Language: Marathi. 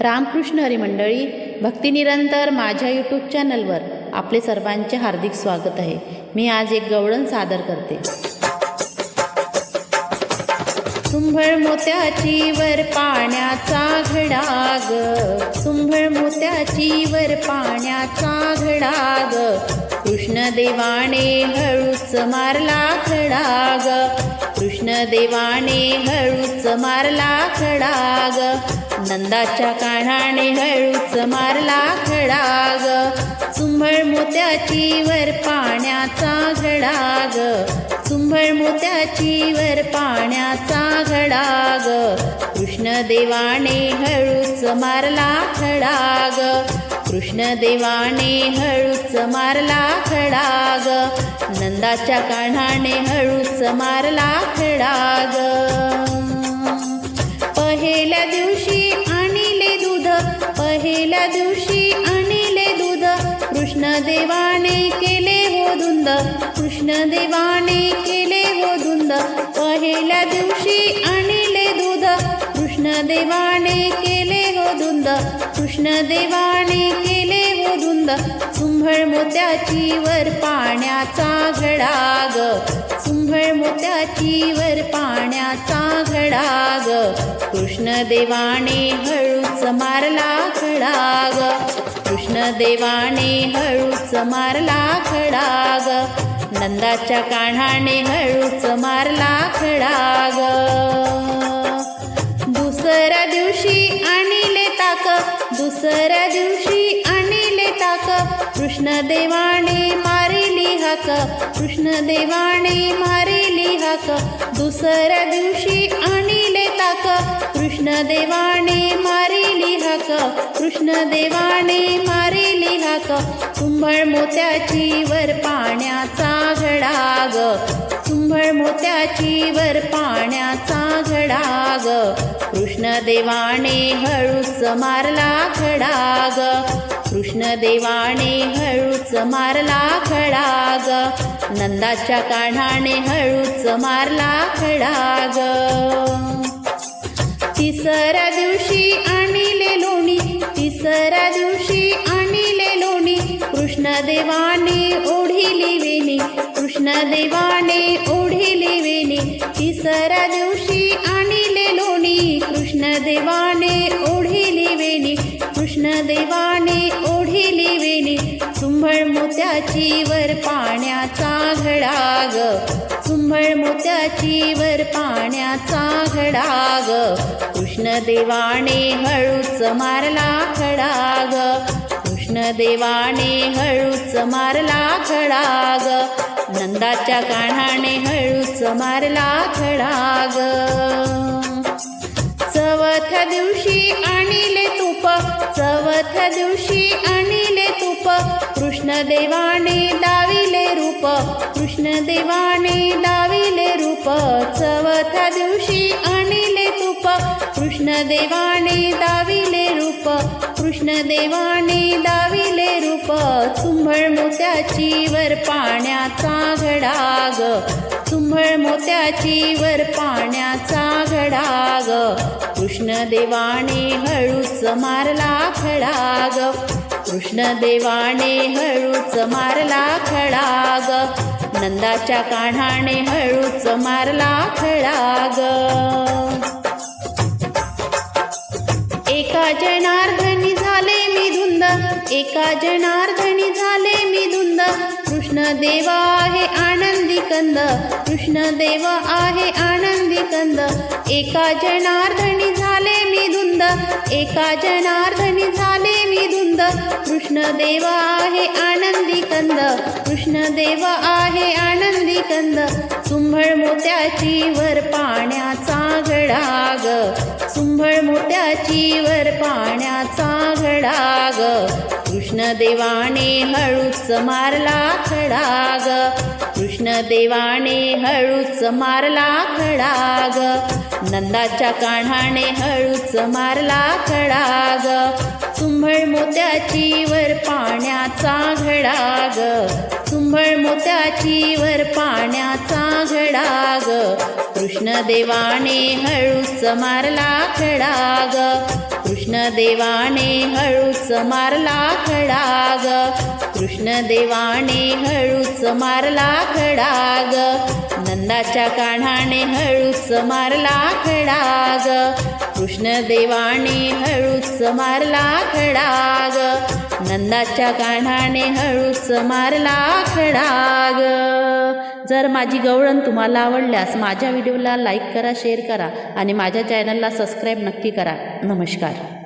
रामकृष्ण हरी मंडळी भक्तिनिरंतर माझ्या यूट्यूब चॅनलवर आपले सर्वांचे हार्दिक स्वागत आहे. मी आज एक गवळण सादर करते. सुंभळ मोत्याची वर पाण्याचा घडाग सुंभळ मोत्याची वर पाण्याचा घडाग कृष्णदेवाने हळूच मारला खडाग कृष्णदेवाने हळूच मारला खडाग. नंदाच्या काढाने हळूच मारला खडाग. सुंभळ मोत्याची वर पाण्याचा घडाग सुंभळ मोत्याची वर पाण्याचा घडाग कृष्णदेवाने हळूच मारला खडाग. कृष्णदेवाने हळूच मारला खडाग. नंदाच्या काढाने हळूच मारला खडाग. पहिल्या दिवशी पहिल्या दिवशी आणिले दूध. कृष्णदेवाने केले हो धुंद. कृष्णदेवाने केले हो धुंद. पहिल्या दिवशी आणिले दूध. कृष्णदेवाने केले हो कृष्णदेवाने केले हो सुंभळ मोत्याची वर पाण्याचा घडाग सुंभळ मोत्याची वर पाण्याचा घडाग कृष्णदेवाने हळूच मारला खडाग कृष्णदेवाने हळूच मारला खडाग नंदाच्या काढाने हळूच मारला खडाग दुसऱ्या दिवशी दुसऱ्या दिवशी आणिले ताक. कृष्णदेवाने मारिली हाक. कृष्णदेवाने मारिली हाक. दुसऱ्या दिवशी आणिले ताक. कृष्णदेवाने मारिली हाक. कृष्णदेवाने मारिली हाक. कुंभळ मोत्याची वर पाण्याचा घडाग कुंभळ मोत्याची वर पाण्याचा घडाग कृष्णदेवाने हळूच मारला खडाग. कृष्णदेवाने हळूच मारला खडाग. नंदाच्या काढाने हळूच मारला खडाग. तिसऱ्या दिवशी आणिले लोणी तिसऱ्या दिवशी कृष्णदेवाने ओढिली वेणी कृष्णदेवाने ओढिली वेणी तिसऱ्या दिवशी आणिले लोणी कृष्णदेवाने ओढिली वेणी कृष्णदेवाने ओढिली वेणी सुंभळ मोत्याची वर पाण्याचा घडाग सुंभळ मोत्याची वर पाण्याचा घडाग कृष्णदेवाने हळूच मारला खडाग कृष्णदेवाने हळूच मारला खडाग. नंदाच्या काढाने हळूच मारला खडाग. चवथ्या दिवशी आणिले तुप चवथ्या दिवशी आणिले तुप. कृष्णदेवाने दाविले रूप कृष्णदेवाने दाविले रूप. चवथ्या दिवशी आणिले तुप कृष्णदेवाने कृष्णदेवाने दाविले रूप चुंबळ मोत्याची वर पाण्याचा घडाग चुंबळ मोत्याची वर पाण्याचा घडाग कृष्णदेवाने हळूच मारला खडाग. कृष्णदेवाने हळूच मारला खडाग. नंदाच्या काढाने हळूच मारला खडाग. एका जना एका जनार्दनी झाले मी धुंद. कृष्णदेव आहे आनंदी कंद. कृष्णदेव आहे आनंदी कंद. एका जनार्दनी झाले मी धुंद. एका जनार्दनी झाले मी धुंद. कृष्णदेव आहे आनंदी कंद. कृष्णदेव आहे आनंदी कंद. सुंभळ मोत्याची वर पाण्याचा घडाग सुंभळ मोत्याची वर पाण्याचा घडाग कृष्णदेवाने हळूच मारला खडाग. कृष्णदेवाने हळूच मारला खडाग. नंदाच्या काढाने हळूच मारला खडाग. सुंभळ मोत्याची वर पाण्याचा घडाग. सुंभळ मोत्याची वर पाण्याचा घडाग. कृष्णदेवाने हळूच मारला खडाग. कृष्णदेवाने हळूच मारला खडाग. कृष्णदेवाने हळूच मारला खडाग. नंदाच्या काढाने हळूच मारला खडाग. कृष्णदेवाने हळूच मारला खडाग. नंदाच्या काढाने हळूच मारला खडाग. जर माझी गवळण तुम्हाला आवडल्यास माझ्या व्हिडिओला लाईक करा शेअर करा आणि माझ्या चॅनलला सबस्क्राईब नक्की करा. नमस्कार.